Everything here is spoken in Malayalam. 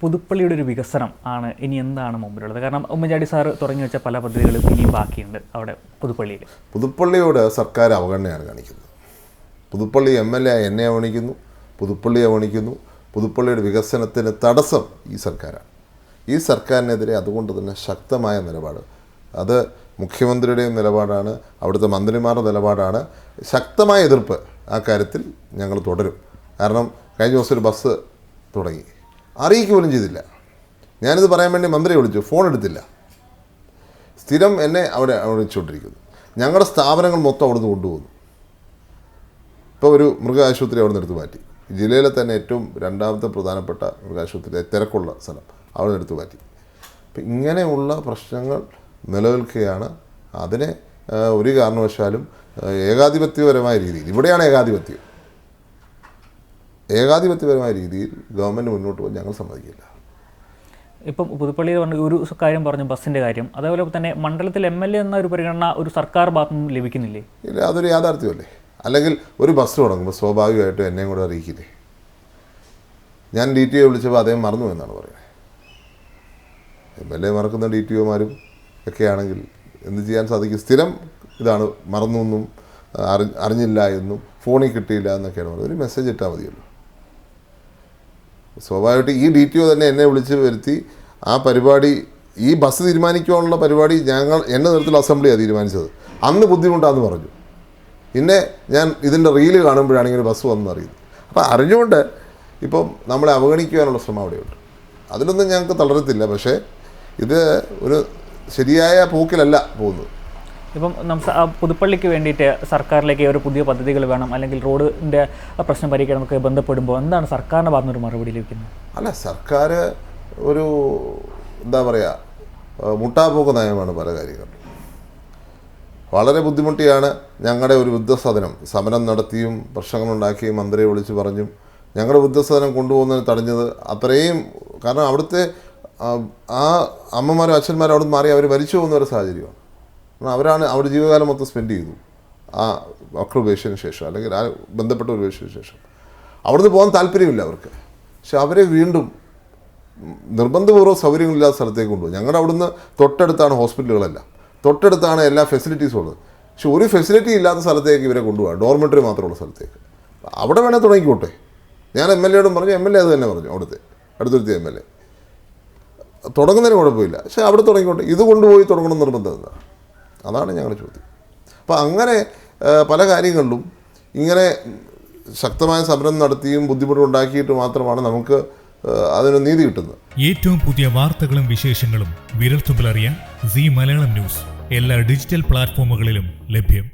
പുതുപ്പള്ളിയുടെ ഒരു വികസനം ആണ് ഇനി എന്താണ് മുമ്പിലുള്ളത്? കാരണം ഉമ്മൻചാണ്ടി സാറ് തുടങ്ങി വെച്ച പല പദ്ധതികളും ഇനിയും ബാക്കിയുണ്ട് അവിടെ പുതുപ്പള്ളിയിൽ. പുതുപ്പള്ളിയോട് സർക്കാർ അവഗണനയാണ് കാണിക്കുന്നത്. പുതുപ്പള്ളി എം എൽ എ എന്നെ അവഗണിക്കുന്നു പുതുപ്പള്ളി അവഗണിക്കുന്നു. പുതുപ്പള്ളിയുടെ വികസനത്തിന് തടസ്സം ഈ സർക്കാരാണ്. ഈ സർക്കാരിനെതിരെ അതുകൊണ്ട് തന്നെ ശക്തമായ നിലപാട്. അത് മുഖ്യമന്ത്രിയുടെയും നിലപാടാണ് അവിടുത്തെ മന്ത്രിമാരുടെ നിലപാടാണ്. ശക്തമായ എതിർപ്പ് ആ കാര്യത്തിൽ ഞങ്ങൾ തുടരും. കാരണം കഴിഞ്ഞ ദിവസം ഒരു ബസ് തുടങ്ങി. അറിയിക്കുക പോലും ചെയ്തില്ല. ഞാനിത് പറയാൻ വേണ്ടി മന്ത്രിയെ വിളിച്ചു. ഫോൺ എടുത്തില്ല. സ്ഥിരം എന്നെ അവിടെ വിളിച്ചുകൊണ്ടിരിക്കുന്നു. ഞങ്ങളുടെ സ്ഥാപനങ്ങൾ മൊത്തം അവിടുന്ന് കൊണ്ടുപോകുന്നു. ഇപ്പോൾ ഒരു മൃഗാശുപത്രി അവിടെ നിന്ന് എടുത്ത് മാറ്റി. ജില്ലയിലെ തന്നെ ഏറ്റവും രണ്ടാമത്തെ പ്രധാനപ്പെട്ട മൃഗാശുപത്രി തിരക്കുള്ള സ്ഥലം അവിടെ നിന്ന് എടുത്ത് മാറ്റി. അപ്പം ഇങ്ങനെയുള്ള പ്രശ്നങ്ങൾ നിലനിൽക്കുകയാണ്. അതിനെ ഒരു കാരണവശാലും ഏകാധിപത്യപരമായ രീതിയിൽ ഇവിടെയാണ് ഏകാധിപത്യം. ഏകാധിപത്യപരമായ രീതിയിൽ ഗവൺമെന്റ് മുന്നോട്ട് പോകാൻ ഞങ്ങൾ സമ്മതിക്കില്ല. ഇപ്പം പുതുപ്പള്ളിയിൽ പറഞ്ഞ ഒരു കാര്യം പറഞ്ഞു ബസ്സിന്റെ കാര്യം. അതേപോലെ തന്നെ മണ്ഡലത്തിൽ എം എൽ എ എന്ന ഒരു പരിഗണന ഒരു സർക്കാർ ഭാഗത്തു നിന്ന് ലഭിക്കുന്നില്ലേ? ഇല്ല അതൊരു യാഥാർത്ഥ്യമല്ലേ? അല്ലെങ്കിൽ ഒരു ബസ് തുടങ്ങുമ്പോൾ സ്വാഭാവികമായിട്ടും എന്നെയും കൂടെ അറിയിക്കില്ലേ? ഞാൻ ഡി ടി ഒ വിളിച്ചപ്പോൾ അദ്ദേഹം മറന്നു എന്നാണ് പറയുന്നത്. എം എൽ എ മറക്കുന്ന ഡി ടി ഒമാരും ഒക്കെ ആണെങ്കിൽ എന്ത് ചെയ്യാൻ സാധിക്കും? സ്ഥിരം ഇതാണ് മറന്നു എന്നും അറി അറിഞ്ഞില്ല എന്നും ഫോണിൽ കിട്ടിയില്ല എന്നൊക്കെയാണ് പറയുന്നത്. ഒരു മെസ്സേജ് ഇട്ടാൽ മതിയല്ലോ. സ്വാഭാവികമായിട്ട് ഈ ഡി ടി ഒ തന്നെ എന്നെ വിളിച്ച് വരുത്തി ആ പരിപാടി ഈ ബസ് തീരുമാനിക്കാനുള്ള പരിപാടി ഞങ്ങൾ എന്റെ നേതൃത്വത്തിൽ അസംബ്ലിയാണ് തീരുമാനിച്ചത്. അന്ന് ബുദ്ധിമുട്ടാന്ന് പറഞ്ഞു. പിന്നെ ഞാൻ ഇതിന്റെ റീൽ കാണുമ്പോഴാണ് ഇങ്ങനെ ബസ് വന്നു അറിയുന്നത്. അപ്പോൾ അറിഞ്ഞുകൊണ്ട് ഇപ്പം നമ്മളെ അവഗണിക്കുവാനുള്ള ശ്രമം അവിടെയുണ്ട്. അതിലൊന്നും ഞങ്ങൾക്ക് തളരത്തില്ല. പക്ഷേ ഇത് ഒരു ശരിയായ പോക്കിലല്ല പോകുന്നത്. ഇപ്പം നമുക്ക് പുതുപ്പള്ളിക്ക് വേണ്ടിയിട്ട് സർക്കാരിലേക്ക് ഒരു പുതിയ പദ്ധതികൾ വേണം അല്ലെങ്കിൽ റോഡിന്റെ പ്രശ്നം പരിഹരിക്കണമൊക്കെ ബന്ധപ്പെടുമ്പോൾ എന്താണ് സർക്കാരിന്റെ ഭാഗത്തുനിന്ന് ഒരു മറുപടി ലഭിക്കുന്നത്? അല്ല സർക്കാർ ഒരു എന്താ പറയുക മുട്ടാപ്പോക്ക് നയമാണ് പല കാര്യങ്ങളും. വളരെ ബുദ്ധിമുട്ടിയാണ് ഞങ്ങളുടെ ഒരു വൃദ്ധസദനം. സമരം നടത്തിയും പ്രശ്നങ്ങളുണ്ടാക്കിയും മന്ത്രിയെ വിളിച്ച് പറഞ്ഞും ഞങ്ങളുടെ വൃദ്ധസദനം കൊണ്ടുപോകുന്നതിന് തടഞ്ഞത് അത്രയും കാരണം അവിടുത്തെ ആ, അമ്മമാരും അച്ഛന്മാരും അവിടെ നിന്ന് മാറി അവർ മരിച്ചു പോകുന്ന ഒരു സാഹചര്യമാണ്. അവരാണ് അവരുടെ ജീവിതകാലം മൊത്തം സ്പെൻഡ് ചെയ്തു. ആ ഉപേക്ഷിച്ചതിന് ശേഷം അല്ലെങ്കിൽ ആ ബന്ധപ്പെട്ട ഒരു ഉപേക്ഷിച്ചതിന് ശേഷം. അവിടുന്ന് പോകാൻ താല്പര്യമില്ല അവർക്ക്. പക്ഷെ അവരെ വീണ്ടും നിർബന്ധപൂർവം സൗകര്യങ്ങളില്ലാത്ത സ്ഥലത്തേക്ക് കൊണ്ടുപോകും. ഞങ്ങളുടെ അവിടുന്ന് തൊട്ടടുത്താണ് ഹോസ്പിറ്റലുകളെല്ലാം തൊട്ടടുത്താണ് എല്ലാ ഫെസിലിറ്റീസും ഉള്ളത്. പക്ഷെ ഒരു ഫെസിലിറ്റി ഇല്ലാത്ത സ്ഥലത്തേക്ക് ഇവരെ കൊണ്ടുപോകാം. ഡോർമെറ്ററി മാത്രമുള്ള സ്ഥലത്തേക്ക്. അവിടെ വേണേൽ തുടങ്ങിക്കോട്ടെ. ഞാൻ എം എൽ എയോടും പറഞ്ഞു. എം എൽ എ അത് തന്നെ പറഞ്ഞു അവിടുത്തെ. അടുത്തുരുത്തി എം എൽ എ തുടങ്ങുന്നതിന് കുഴപ്പമില്ല. പക്ഷേ അവിടെ തുടങ്ങിക്കോട്ടെ. ഇത് കൊണ്ടുപോയി തുടങ്ങണം നിർബന്ധം എന്താ? അതാണ് ഞങ്ങളുടെ ചോദ്യം. അപ്പോൾ അങ്ങനെ പല കാര്യങ്ങളിലും ഇങ്ങനെ ശക്തമായ സമരം നടത്തിയും ബുദ്ധിമുട്ടുണ്ടാക്കിയിട്ട് മാത്രമാണ് നമുക്ക് അതിന് നീതി കിട്ടുന്നത്. ഏറ്റവും പുതിയ വാർത്തകളും വിശേഷങ്ങളും വിരൽത്തുമ്പിലറിയാൻ സി മലയാളം ന്യൂസ്. എല്ലാ ഡിജിറ്റൽ പ്ലാറ്റ്ഫോമുകളിലും ലഭ്യം.